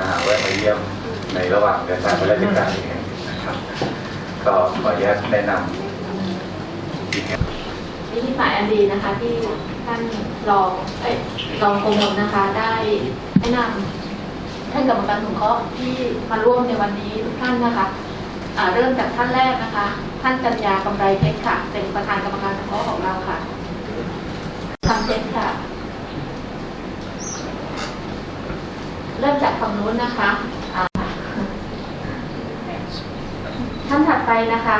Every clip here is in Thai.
นะฮะแวะมาเยี่ยมในระหว่างเดินทางไปราชการเองนะครับ ก็ขออนุญาตแนะนำอีกนี่ที่ฝ่ายอันดีนะคะที่ท่านรองเอ้ยรองโกมลนะคะได้แนะนำท่านกรรมการสงเคราะห์ที่มาร่วมในวันนี้ทุกท่านนะคะเริ่มจากท่านแรกนะคะ ท่านกัญญากำไรเพชรค่ะ เป็นประธานกรรมการสงเคราะห์ของเราค่ะทำเพชรค่ะ เริ่มจากฝั่งนู้นนะคะท่านถัดไปนะคะ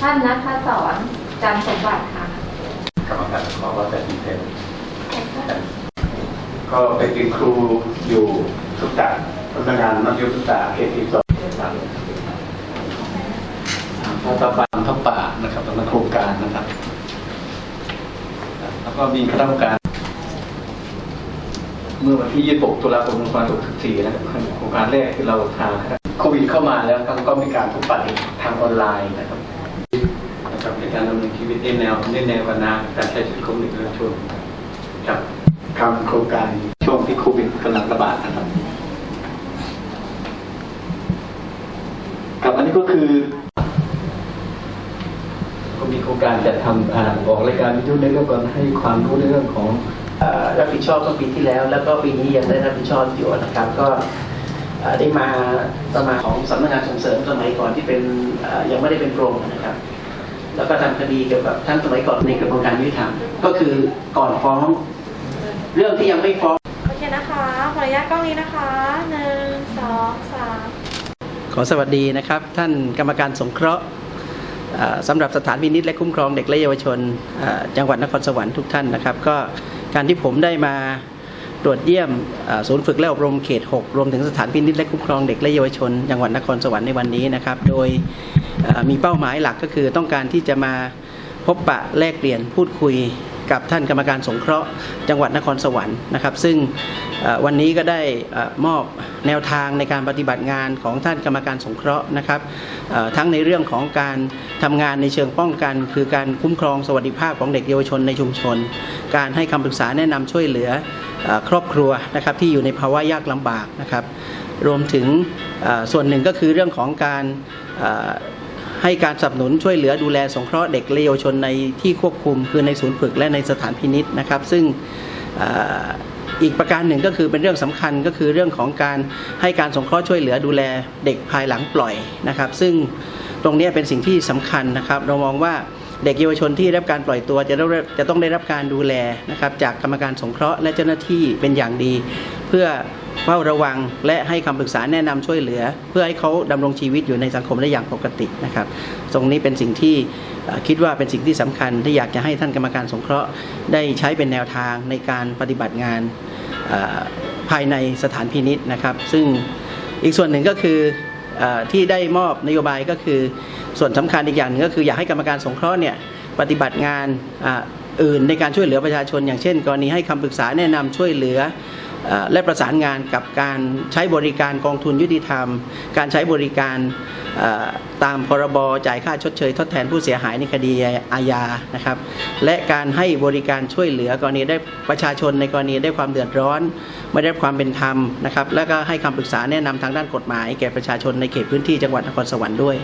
ท่านนัทสอนจันสมบัติค่ะกรรมการขอว่าจะดีเทลก็เป็นครูอยู่ทุกตาพนักงานนักยุทธศาสตร์เขตที่สองพระตาปานทับป่านะครับสำนักโครงการนะครับ แล้วก็มีคณะกรรมการ เมื่อวันที่ 26 ตุลาคม2564 นะครับโครงการแรกที่เราทางโควิดเข้ามาแล้วครับก็มีการพบปะทางออนไลน์นะครับนะครับในการดำเนินชีวิตในแนวในแนวนาการใช้ชีวิตของเด็กและเยาวชนครับทำโครงการช่วงที่โควิดกำลังระบาดนะครับครับอันนี้ก็คือก็มีโครงการจะทำอ่าออกรายการวิทยุในเรื่องการให้ความรู้ในเรื่องของเอ่อ รับผิดชอบเมื่อปีที่แล้ว แล้วก็ปีนี้ยังได้รับผิดชอบอยู่นะครับ ก็เอ่อได้มาสมาของสำนักงานส่งเสริมสมัยก่อนที่เป็นเอ่อยังไม่ได้เป็นกรมนะครับ แล้วก็ทำคดีเกี่ยวกับท่านสมัยก่อนในกระบวนการยุติธรรมก็คือก่อนฟ้อง เรื่องที่ยังไม่ฟ้องโอเคนะคะขออนุญาตกล้องนี้นะคะหนึ่งสองสามขอสวัสดีนะครับ ท่านกรรมการสงเคราะห์เอ่อสำหรับสถานพินิจและคุ้มครองเด็กและเยาวชนเอ่อจังหวัดนครสวรรค์ทุกท่านนะครับ ก็ การที่ผมได้มาตรวจเยี่ยมศูนย์ฝึกและอบรมเขต 6 รวมถึงสถานพินิจและคุ้มครองเด็กและเยาวชนจังหวัดนครสวรรค์ในวันนี้นะครับ โดยมีเป้าหมายหลักก็คือต้องการที่จะมาพบปะแลกเปลี่ยนพูดคุย กับท่านกรรมการสงเคราะห์จังหวัดนครสวรรค์นะครับ ซึ่งวันนี้ก็ได้มอบแนวทางในการปฏิบัติงานของท่านกรรมการสงเคราะห์นะครับทั้งในเรื่องของการทำงานในเชิงป้องกัน คือการคุ้มครองสวัสดิภาพของเด็กเยาวชนในชุมชน การให้คำปรึกษาแนะนำช่วยเหลือครอบครัวนะครับที่อยู่ในภาวะยากลำบากนะครับ รวมถึงส่วนหนึ่งก็คือเรื่องของการ ให้การสนับสนุนช่วยเหลือดูแลสงเคราะห์เด็กและเยาวชนในที่ควบคุมคือในศูนย์ฝึกและในสถานพินิษนะครับ ซึ่งอีกประการหนึ่งก็คือเป็นเรื่องสำคัญก็คือเรื่องของการให้การสงเคราะห์ช่วยเหลือดูแลเด็กภายหลังปล่อยนะครับ ซึ่งตรงนี้เป็นสิ่งที่สำคัญนะครับ เรามองว่าเด็กเยาวชนที่ได้รับการปล่อยตัวจะต้องจะต้องได้รับการดูแลนะครับจากกรรมการสงเคราะห์และเจ้าหน้าที่เป็นอย่างดี เพื่อเฝ้าระวังและให้คำปรึกษาแนะนำช่วยเหลือ เพื่อให้เขาดำรงชีวิตอยู่ในสังคมได้อย่างปกตินะครับ ตรงนี้เป็นสิ่งที่คิดว่าเป็นสิ่งที่สำคัญที่อยากจะให้ท่านกรรมการสงเคราะห์ได้ใช้เป็นแนวทางในการปฏิบัติงานภายในสถานพินิษนะครับ ซึ่งอีกส่วนหนึ่งก็คืออที่ได้มอบนโยบายก็คือส่วนสำคัญอีกอย่างหนึงก็คืออยากให้กรรมการสงเคราะห์เนี่ยปฏิบัติงานอื่นในการช่วยเหลือประชาชน อย่างเช่น กรณีให้คำปรึกษาแนะนำช่วยเหลือ และประสานงานกับการใช้บริการกองทุนยุติธรรม การใช้บริการตามพรบจ่ายค่าชดเชยทดแทนผู้เสียหายในคดีอาญานะครับ และการให้บริการช่วยเหลือกรณีได้ประชาชนในกรณีได้ความเดือดร้อน ไม่ได้ความเป็นธรรมนะครับ แล้วก็ให้คำปรึกษาแนะนำทางด้านกฎหมาย แก่ประชาชนในเขตพื้นที่จังหวัดนครสวรรค์ด้วย